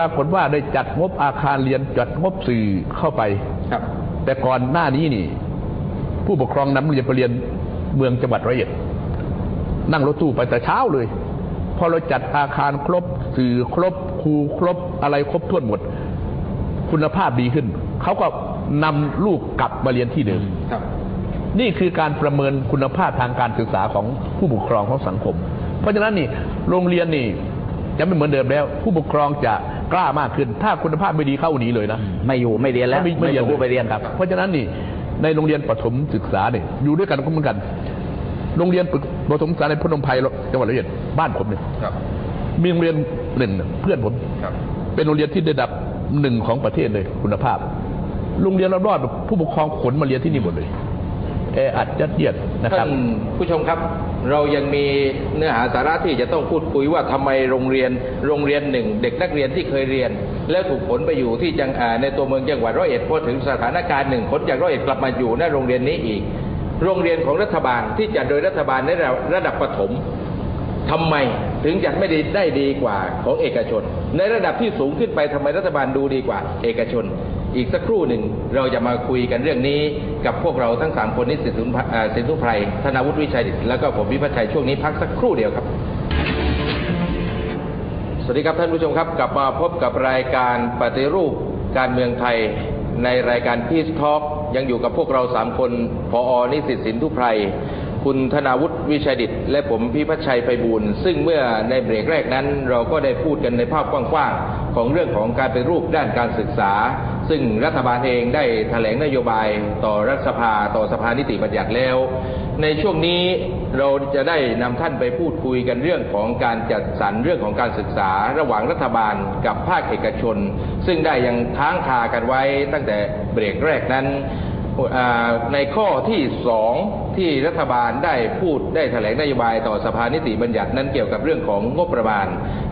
ปรากฏว่าได้จัดงบอาคารเรียนจัดงบสื่อเข้าไปครับ แต่ก่อนหน้านี้นี่ ผู้ปกครองนำเรียนไปเรียนเมืองจังหวัดร้อยเอ็ดนั่งรถตู้ไปแต่เช้าเลย พอเราจัดอาคารครบ สื่อครบครูครบอะไรครบถ้วนหมด คุณภาพดีขึ้น เขาก็นำลูกกลับมาเรียนที่เดิมครับ นี่คือการประเมินคุณภาพทางการศึกษาของผู้ปกครองของสังคม เพราะฉะนั้นนี่โรงเรียนนี่จะไม่เหมือนเดิมแล้ว ผู้ปกครองจะ กล้ามากขึ้น ถ้าคุณภาพไม่ดีเข้าหนีเลยนะ ไม่อยู่ไม่เรียนแล้วไม่ไม่เรียนส่งลูกไปเรียนครับ เพราะฉะนั้นนี่ในโรงเรียนประถมศึกษาเนี่ยอยู่ด้วยกันก็เหมือนกัน โรงเรียนประถมศึกษาในพนมไพรจังหวัดร้อยเอ็ดบ้านผมเนี่ยครับมีโรงเรียนหนึ่งเพื่อนผมครับเป็นเป็นโรงเรียนที่ได้ดับหนึ่งของประเทศเลยคุณภาพ โรงเรียนรอดๆผู้ปกครองขนมาเรียนที่นี่หมดเลยแออัดยัดเยียดนะครัท่าบนผู้ชมครับ เรายังมีเนื้อหาสาระที่จะต้องพูดคุยว่าทำไมโรงเรียนโรงเรียนหนึ่ง เด็กนักเรียนที่เคยเรียน แล้วถูกขนไปอยู่ที่จังอาในตัวเมืองจังหวัดร้อยเอ็ดพอถึงสถานการณ์หนึ่งขนจากร้อยเอ็ดกลับมาอยู่ในโรงเรียนนี้อีก โรงเรียนของรัฐบาลที่จัดโดยรัฐบาลในระดับประถมทำไมถึงจัดไม่ดีได้ดีกว่าของเอกชน ในระดับที่สูงขึ้นไปทำไมรัฐบาลดูดีกว่าเอกชน อีกสักครู่หนึ่งเราจะมาคุยกันเรื่องนี้กับพวกเราทั้งสามคนนิสิตสินเอ่อสินทุไพรธนาวุฒิวิชัยแล้วก็ผมวิพัฒชัยช่วงนี้พักสักครู่เดียวครับ สวัสดีครับท่านผู้ชมครับ กลับมาพบกับรายการปฏิรูปการเมืองไทยในรายการพีซทอ k ยังอยู่กับพวกเราสามคนพออนิสิตสินทุไพร คุณธนาวุฒิวิชัยดิต และผมพิพัฒชัยไพบูลซึ่งเมื่อในเบรกแรกนั้น เราก็ได้พูดกันในภาพกว้างๆ ของเรื่องของการเปฏิรูปด้านการศึกษา ซึ่งรัฐบาลเองได้แถลงนโยบายต่อรัฐสภาต่อสภานิติบัญญัติแล้ว ในช่วงนี้เราจะได้นำท่านไปพูดคุยกันเรื่องของการจัดสรรเรื่องของการศึกษา ระหว่างรัฐบาลกับภาคเอกชน ซึ่งได้ยังค้างคากันไว้ตั้งแต่เบรกแรกนั้น ในข้อที่สองที่รัฐบาลได้พูดได้แถลงนโยบายต่อสภานิติบัญญัตินั้นเกี่ยวกับเรื่องของงบประมาณ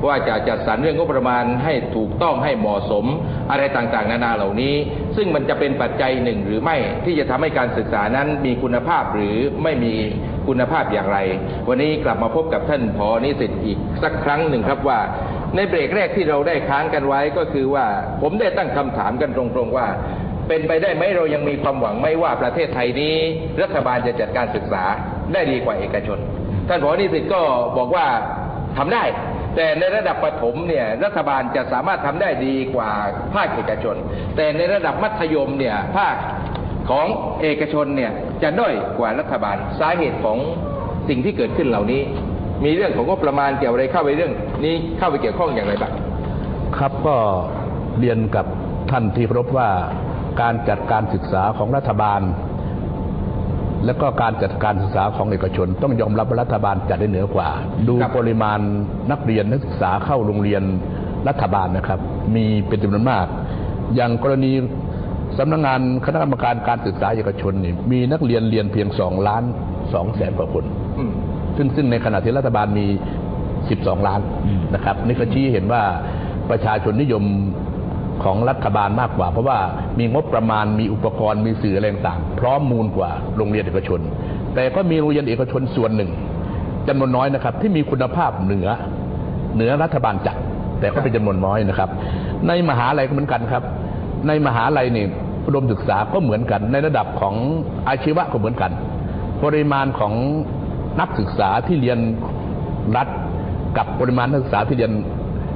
ว่าจะจัดสรรเรื่องงบประมาณให้ถูกต้องให้เหมาะสมอะไรต่างๆ นานาเหล่านี้ ซึ่งมันจะเป็นปัจจัยหนึ่งหรือไม่ที่จะทำให้การศึกษานั้นมีคุณภาพหรือไม่มีคุณภาพอย่างไร วันนี้กลับมาพบกับท่านผอนิสิตอีกสักครั้งหนึ่งครับว่าในเบรกแรกที่เราได้ค้างกันไว้ก็คือว่าผมได้ตั้งคำถามกันตรงๆว่า เป็นไปได้ไหมเรายังมีความหวังไหมว่าประเทศไทยนี้ รัฐบาลจะจัดการศึกษาได้ดีกว่าเอกชน ท่านผอนิสิตก็บอกว่าทำได้ แต่ในระดับประถมเนี่ยรัฐบาลจะสามารถทำได้ดีกว่าภาคเอกชน แต่ในระดับมัธยมเนี่ยภาคของเอกชนเนี่ยจะด้อยกว่ารัฐบาลสาเหตุของสิ่งที่เกิดขึ้นเหล่านี้ มีเรื่องของงบประมาณเกี่ยวอะไรเข้าไปเรื่อง นี้เข้าไปเกี่ยวข้องอย่างไรบ้างครับก็เรียนกับท่านที่เคารพว่า การจัดการศึกษาของรัฐบาล และก็การจัดการศึกษาของเอกชน ต้องยอมรับว่ารัฐบาลจัดได้เหนือกว่า ดูปริมาณนักเรียนนักศึกษาเข้าโรงเรียนรัฐบาลนะครับ มีเป็นจำนวนมาก อย่างกรณีสำนักงานคณะกรรมการการศึกษาเอกชนนี่มีนักเรียนเรียนเพียงสองล้านสองแสนกว่าคนซึ่งซึ่งในขณะที่รัฐบาลมี 12 ล้านนะครับ นี่ก็ชี้เห็นว่าประชาชนนิยม ของรัฐบาลมากกว่า เพราะว่ามีงบประมาณมีอุปกรณ์มีสื่ออะไรต่างๆพร้อมมูลกว่าโรงเรียนเอกชน แต่ก็มีโรงเรียนเอกชนส่วนหนึ่งจำนวนน้อยนะครับที่มีคุณภาพเหนือเหนือรัฐบาลจัดแต่ก็เป็นจำนวนน้อยนะครับ ในมหาลัยก็เหมือนกันครับ ในมหาลัยนี่อุดมศึกษาก็เหมือนกัน ในระดับของอาชีวะก็เหมือนกัน ปริมาณของนักศึกษาที่เรียนรัฐ กับปริมาณนักศึกษาที่เรียน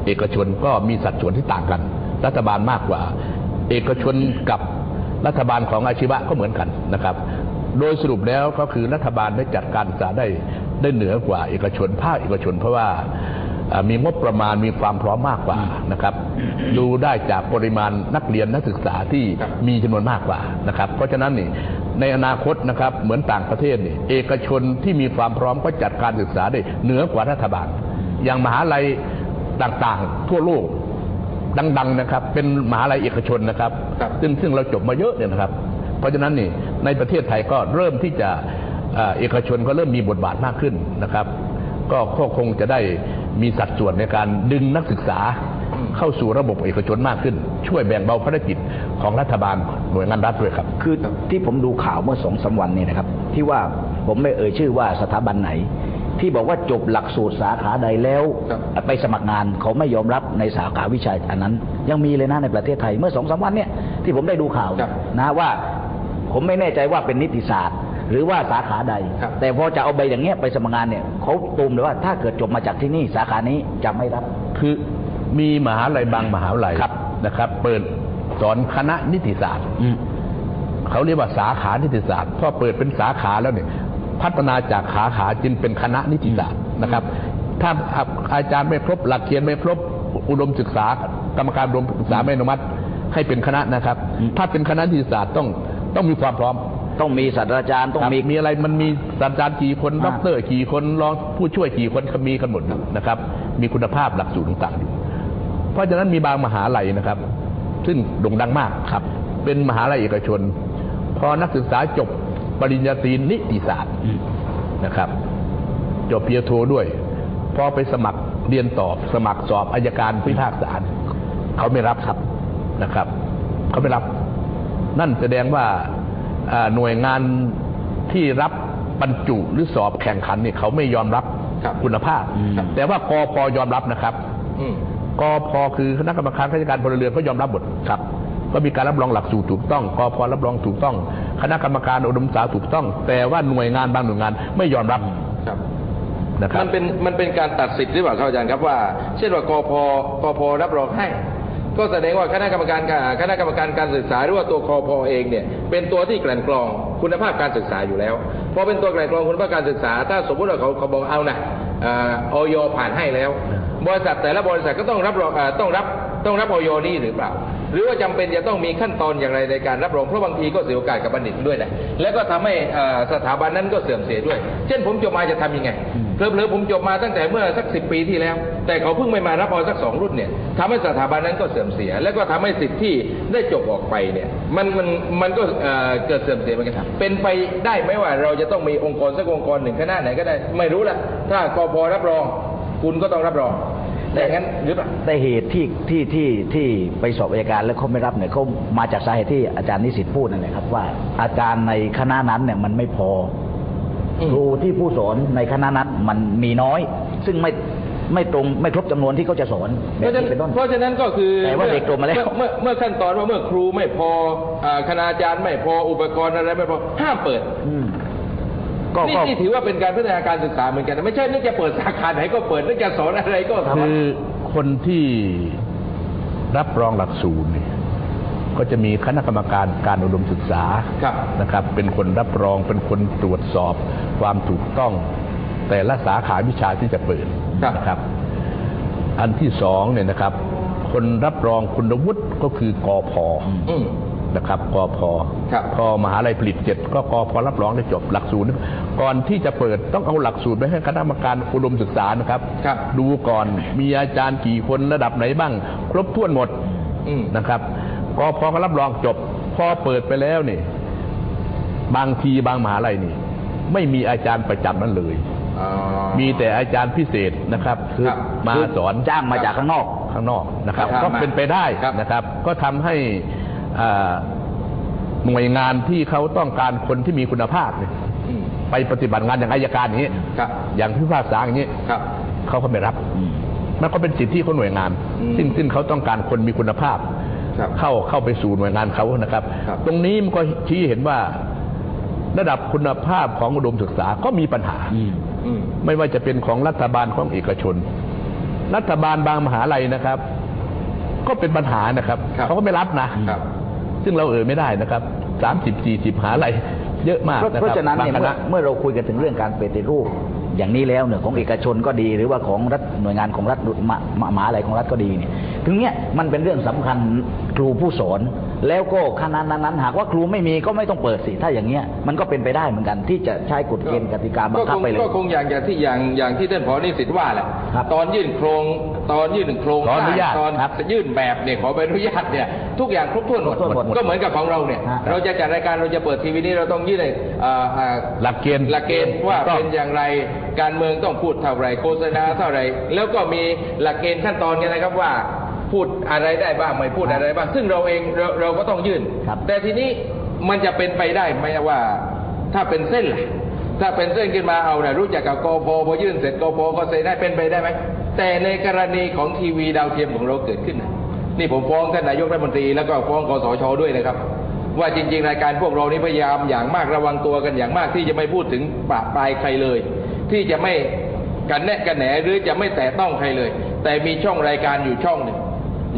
เอกชนก็มีสัดส่วนที่ต่างกัน รัฐบาลมากกว่า เอกชนกับรัฐบาลของอาชีวะก็เหมือนกันนะครับ โดยสรุปแล้วก็คือรัฐบาลได้จัดการศึกษาได้ได้เหนือกว่าเอกชนภาคเอกชน เพราะว่ามีงบประมาณมีความพร้อมมากกว่านะครับ ดูได้จากปริมาณนักเรียนนักศึกษาที่มีจำนวนมากกว่านะครับ เพราะฉะนั้นนี่ในอนาคตนะครับเหมือนต่างประเทศนี่เอกชนที่มีความพร้อมก็จัดการศึกษาได้เหนือกว่ารัฐบาล อย่างมหาลัยต่างๆ ทั่วโลก ดัง ๆ นะครับ เป็นมหาลัยเอกชนนะครับครับ ซึ่งซึ่งเราจบมาเยอะเนี่ยนะครับ เพราะฉะนั้นนี่ในประเทศไทยก็เริ่มที่จะเอ่อเอกชนก็เริ่มมีบทบาทมากขึ้นนะครับก็ก็คงจะได้มีสัดส่วนในการดึงนักศึกษาเข้าสู่ระบบเอกชนมากขึ้น ช่วยแบ่งเบาภารกิจของรัฐบาลหน่วยงานรัฐด้วยครับ คือที่ผมดูข่าวเมื่อสองสามวันเนี่ยนะครับ ที่ว่าผมไม่เอ่ยชื่อว่าสถาบันไหน ที่บอกว่าจบหลักสูตรสาขาใดแล้วครับไปสมัครงานเขาไม่ยอมรับในสาขาวิชาอันนั้น ยังมีเลยนะในประเทศไทยเมื่อสองสามวันเนี่ยที่ผมได้ดูข่าวครับนะว่าผมไม่แน่ใจว่าเป็นนิติศาสตร์ หรือว่าสาขาใดครับแต่พอจะเอาใบอย่างเงี้ยไปสมัครงานเนี่ยเขาตูมเลยว่าถ้าเกิดจบมาจากที่นี่สาขานี้จะไม่รับ คือมีมหาลัยบางมหาวิทยาลัยครับนะครับ เปิดสอนคณะนิติศาสตร์อืมเขาเรียกว่าสาขานิติศาสตร์พอเปิดเป็นสาขาแล้วเนี่ย พัฒนาจากขาขาจึงเป็นคณะนิติศาสตร์นะครับ ถ้าอาจารย์ไม่ครบ หลักเขียนไม่ครบอุดมศึกษากรรมการอุดมศึกษาไม่อนุมัติให้เป็นคณะนะครับอืมถ้าเป็นคณะนิติศาสตร์ต้องต้องมีความพร้อม ต้องมีศาสตราจารย์ต้องครับมีมีอะไรมันมีศาสตราจารย์กี่คนอ่าด็อกเตอร์กี่คนรองผู้ช่วยกี่คนก็มีกันหมดนะครับ มีคุณภาพหลักสูตรต่างๆอยู่เพราะฉะนั้นมีบางมหาลัยนะครับ ซึ่งโด่งดังมากครับ เป็นมหาลัยเอกชน พอนักศึกษาจบ ปริญญาตรีนิติศาสตร์อืมนะครับจบปริญญาโทด้วยพอไปสมัครเรียนต่อสมัครสอบอายการพิพากษาเขาไม่รับครับนะครับ เขาไม่รับ นั่นแสดงว่าอ่าหน่วยงานที่รับบรรจุหรือสอบแข่งขันเนี่ยเขาไม่ยอมรับครับคุณภาพอืมแต่ว่ากพยอมรับนะครับอืมกพคือคณะกรรมการข้าราชการพลเรือนก็ยอมรับหมดครับ ก็มีการรับรองหลักสูตรถูกต้องกพรับรองถูกต้อง คณะกรรมการอุดมศึกษาถูกต้อง แต่ว่าหน่วยงานบางหน่วยงานไม่ยอมรับครับนะครับมันเป็นมันเป็นการตัดสิทธิ์หรือเปล่าครับอาจารย์ครับว่า เช่นว่ากพกพรับรองให้ ก็แสดงว่าคณะกรรมการการคณะกรรมการการศึกษาหรือว่าตัวคพเองเนี่ยเป็นตัวที่กลั่นกรองคุณภาพการศึกษาอยู่แล้วพอเป็นตัวกลั่นกรองคุณภาพการศึกษา ถ้าสมมติว่าเขาเขาบอกเอานะอ่าออยผ่านให้แล้ว บริษัทแต่ละบริษัทก็ต้องรับรองอ่าต้องรับต้องรับออยนี่หรือเปล่า หรือว่าจำเป็นจะต้องมีขั้นตอนอย่างไรในการรับรองเพราะบางทีก็เสียโอกาสกับบัณฑิตด้วยนะแล้วก็ทำให้สถาบันนั้นก็เสื่อมเสียด้วย เช่นผมจบมาจะทำยังไงเพลอๆผมจบมาตั้งแต่เมื่อสักสิปีที่แล้ว แต่เขาเพิ่งไม่มารับออสักสองรุ่นเนี่ยทำให้สถาบันนั้นก็เสื่อมเสีย แล้วก็ทำให้สิทธิ์ที่ได้จบออกไปเนี่ยมันมันมันก็เอ่อเกิดเสื่อมเสียเหมือนกันเป็นไปได้ไหมว่าเราจะต้องมีองค์กรสักองค์กรหนึ่งคณะไหนก็ได้ไม่รู้ละถ้ากพรับรอง คุณก็ต้องรับรอง แต่อย่างนั้นหรือเปล่าแต่เหตุที่ที่ที่ที่ไปสอบอัยการแล้วเขาไม่รับเนี่ยเขามาจากสาเหตุที่อาจารย์นิสิตพูดนั่นแหละครับว่า อาจารย์ในคณะนั้นเนี่ยมันไม่พออมครูที่ผู้สอนในคณะนั้นมันมีน้อย ซึ่งไม่ไม่ตรงไม่ครบจำนวนที่เขาจะสอนแบเพบราะฉะนี้นั้นเป็นต้นเพราะฉะนั้นก็คือแต่ว่าเด็กจบมาแล้วเมื่อเมื่อขั้นตอนว่าเมื่อครูไม่พออ่าคณาจารย์ไม่พออุปกรณ์อะไรไม่พอห้ามเปิดอืม ก็นี่ก็นี่ถือว่าเป็นการพัฒนาการศึกษาเหมือนกันนะไม่ใช่นึกจะเปิดสาขาไหนก็เปิดนึกจะสอนอะไรก็สอนคือคนที่รับรองหลักสูตรเนี่ยก็จะมีคณะกรรมการการอุดมศึกษาครับนะครับ เป็นคนรับรองเป็นคนตรวจสอบความถูกต้อง แต่ละสาขาวิชาที่จะเปิดครับนะครับ อันที่สองเนี่ยนะครับ คนรับรองคุณวุฒิก็คือกอพออืม นะครับกพครับพอมหาลัยผลิตเจ็ดก็กพรับรองได้จบหลักสูตรก่อนที่จะเปิดต้องเอาหลักสูตรไปให้คณะกรรมการอุดมศึกษานะครับครับดูก่อนมีอาจารย์กี่คนระดับไหนบ้าง ครบถ้วนหมดอืมนะครับกพก็รับรองจบ พอเปิดไปแล้วนี่ บางทีบางมหาลัยนี่ ไม่มีอาจารย์ประจำนั้นเลยอ๋อมีแต่อาจารย์พิเศษนะครับครับมาคือสอนจ้างมาจากข้างนอกข้างนอกนะครับครับก็เป็นไปได้ครับนะครับ ก็ทำให้อ่า หน่วยงานที่เขาต้องการคนที่มีคุณภาพเนี่ยอืมไปปฏิบัติงานอย่างอายการอย่างนี้ครับอย่างพิพากษาอย่างนี้ครับเขาก็ไม่รับ มันก็เป็นสิทธิของหน่วยงานอืมซึ่งซึ่งเขาต้องการคนมีคุณภาพครับเข้าเข้าไปสู่หน่วยงานเขานะครับครับ ตรงนี้มันก็ชี้เห็นว่าระดับคุณภาพของอุดมศึกษาก็มีปัญหาอืมอืมไม่ว่าจะเป็นของรัฐบาลของเอกชน รัฐบาลบางมหาลัยนะครับ ก็เป็นปัญหานะครับครับเขาก็ไม่รับนะครับ ซึ่งเราเอ่ยไม่ได้นะครับสามสิบสี่สิบมหาลัยเยอะมากเพราะนะเพครับราะฉะนั้นบางเนี่ยคเมื่อณะเมื่อเราคุยกันถึงเรื่องการปฏิรูปอย่างนี้แล้วเนี่ยของเอกชนก็ดี หรือว่าของรัฐหน่วยงานของรัฐมามามหาอะไรของรัฐก็ดีเนี่ยถึงเนี้ยมันเป็นเรื่องสำคัญครูผู้สอน แล้วก็คณะนั้นๆหากว่าครูไม่มีก็ไม่ต้องเปิดสิถ้าอย่างเงี้ยมันก็เป็นไปได้เหมือนกันที่จะใช้กฎเกณฑ์กติกาบังคับคงไปเลยก็คงอย่างอย่างที่อย่างอย่างที่ท่านผอนิสิตว่าแหละครับตอนยื่นโครงตอนยื่นโครงขออนุญาตตอนครับยื่นแบบเนี่ยขอใบอนุญาตเนี่ยทุกอย่างครบถ้วนหมดครบถ้วนหมดก็เหมือนกับของเราเนี่ยฮะเราจะจัดรายการเราจะเปิดทีวีนี้เราต้องยื่นในอ่าอ่าหลักเกณฑ์หลักเกณฑ์ว่าถูกต้องเป็นอย่างไรการเมืองต้องพูดเท่าไหรโฆษณาเท่าไหรแล้วก็มีหลักเกณฑ์ขั้นตอนกันนะครับว่า พูดอะไรได้บ้างไม่พูดอะไรบ้าง ซึ่งเราเองเราเราก็ต้องยื่นครับแต่ทีนี้มันจะเป็นไปได้ไหมว่า ถ้าเป็นเส้นล่ะถ้าเป็นเส้นขึ้นมาเอาเนี่ยรู้จักกับกพพอยื่นเสร็จกพก็เซ็นได้เป็นไปได้ไหมแต่ในกรณีของทีวีดาวเทียมของเราเกิดขึ้นนะนี่ผมฟ้องท่านนายกรัฐมนตรีแล้วก็ฟ้องกสชด้วยนะครับ ว่าจริง ๆ รายการพวกเรานี่พยายามอย่างมากระวังตัวกันอย่างมากที่จะไม่พูดถึงปราบปรายใครเลย ที่จะไม่กันแนะกันแหนหรือจะไม่แตะต้องใครเลย แต่มีช่องรายการอยู่ช่องหนึ่ง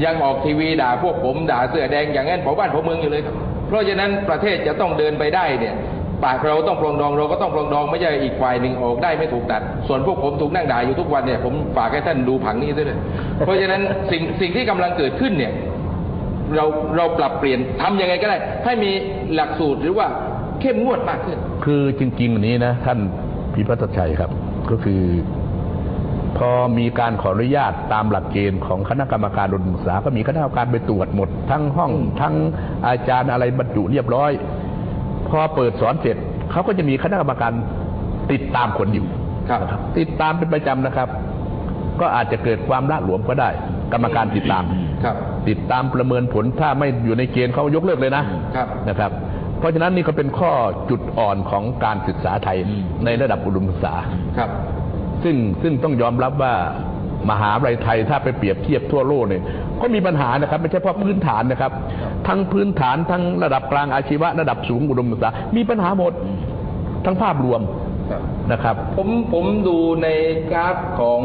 ยังออกทีวีด่าพวกผมด่าเสื้อแดงอย่างนั้นเผาบ้านเผาเมืองอยู่เลยครับ เพราะฉะนั้นประเทศจะต้องเดินไปได้เนี่ยปากเราต้องปรองดองเราก็ต้องปรองดองไม่ใช่อีกฝ่ายหนึ่งออกได้ไม่ถูกตัด ส่วนพวกผมถูกนั่งด่าอยู่ทุกวันเนี่ยผมฝากให้ท่านดูผังนี้ด้วยเลยเพราะฉะนั้นสิ่งสิ่งที่กำลังเกิดขึ้นเนี่ยเราเราปรับเปลี่ยนทำยังไงก็ได้ ให้มีหลักสูตรหรือว่าเข้มงวดมากขึ้น คือจริงๆอันนี้นะ ท่านพิพัฒน์ชัยครับ ก็คือ พอมีการขออนุญาตตามหลักเกณฑ์ของคณะกรรมการอุดมศึกษา ก็มีคณะกรรมการไปตรวจหมด ทั้งห้อง ทั้งอาจารย์อะไรบรรจุเรียบร้อย พอเปิดสอนเสร็จเขาก็จะมีคณะกรรมการติดตามผลอยู่ครับติดตามเป็นประจำนะครับ ก็อาจจะเกิดความละหลวมก็ได้ กรรมการติดตามครับ ติดตามประเมินผลถ้าไม่อยู่ในเกณฑ์เขายกเลิกเลยนะครับนะครับ เพราะฉะนั้นนี่ก็เป็นข้อจุดอ่อนของการศึกษาไทยในระดับอุดมศึกษาครับ ซึ่งซึ่งต้องยอมรับว่ามหาวิทยาลัยไทยถ้าไปเปรียบเทียบทั่วโลกเนี่ยก็มีปัญหานะครับ ไม่ใช่เพราะพื้นฐานนะครับ ทั้งพื้นฐานทั้งระดับกลางอาชีวะระดับสูงอุดมศึกษา มีปัญหาหมดทั้งภาพรวมนะครับ ผมผมดูในกราฟของ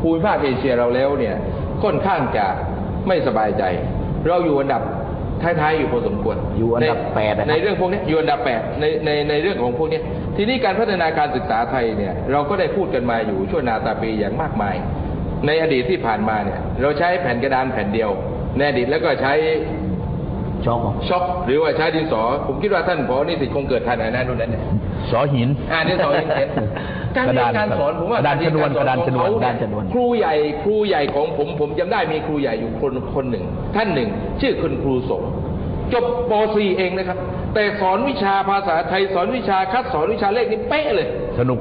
ภูมิภาคเอเชียเราแล้วเนี่ยค่อนข้างจะไม่สบายใจ เราอยู่อันดับ ท้ายๆอยู่พอสมควรอยู่อันดับใแปดนะครับในเรื่องพวกนี้อยู่อันดับแปดในในในเรื่องของพวกนี้ทีนี้การพัฒนาการศึกษาไทยเนี่ยเราก็ได้พูดกันมาอยู่ชั่วนาตาปีอย่างมากมาย ในอดีตที่ผ่านมาเนี่ยเราใช้แผ่นกระดานแผ่นเดียวในอดีตแล้วก็ใช้ช็อกช็อคหรือว่าใช้ดินสอ ผมคิดว่าท่านพอนิสิตคงเกิดทันอันนั้นรุ่นนั้นเนี่ยสอหินอ่านดินสอยังเห็น การเรียนการสอนผมว่ากระดานชนวนกระดานชนวนของเขกระดานชนวนครูใหญ่ครูใหญ่ของผมผมจำได้มีครูใหญ่อยู่คนคนหนึ่ง ท่านหนึ่ง ชื่อคุณครูสงฆ์จบป .4 เองนะครับ แต่สอนวิชาภาษาไทยสอนวิชาคัดสอนวิชาเลขนี่เป๊ะเลย สนุก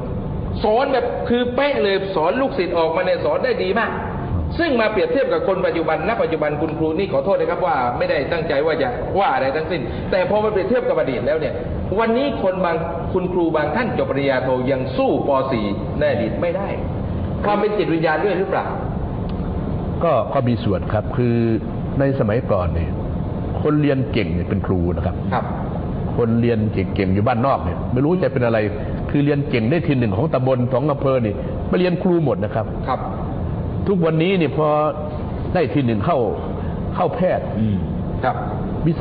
สอนแบบคือเป๊ะเลยสอนลูกศิษย์ออกมาเนี่ยสอนได้ดีมาก ซึ่งมาเปรียบเทียบกับคนปัจจุบันณปัจจุบันคุณครูนี่ขอโทษนะครับว่าไม่ได้ตั้งใจว่าจะว่าอะไรทั้งสิ้น แต่พอมาเปรียบเทียบกับอดีตแล้วเนี่ย วันนี้คนบางคุณครูบางท่านจบปริญญาโทยังสู้ป .4 ในอดีตไม่ได้ความเป็นจิตวิญญาณด้วยหรือเปล่า ก็ก็มีส่วนครับคือในสมัยก่อนเนี่ยคนเรียนเก่งเนี่ยเป็นครูนะครับครับ คนเรียนเก่งๆอยู่บ้านนอกเนี่ยไม่รู้จะเป็นอะไร คือเรียนเก่งได้ทีหนึ่งของตำบลของอำเภอนี่มาเรียนครูหมดนะครับครับ ทุกวันนี้เนี่ยพอได้ทีหนึ่งเข้าเข้าแพทย์อืมครับ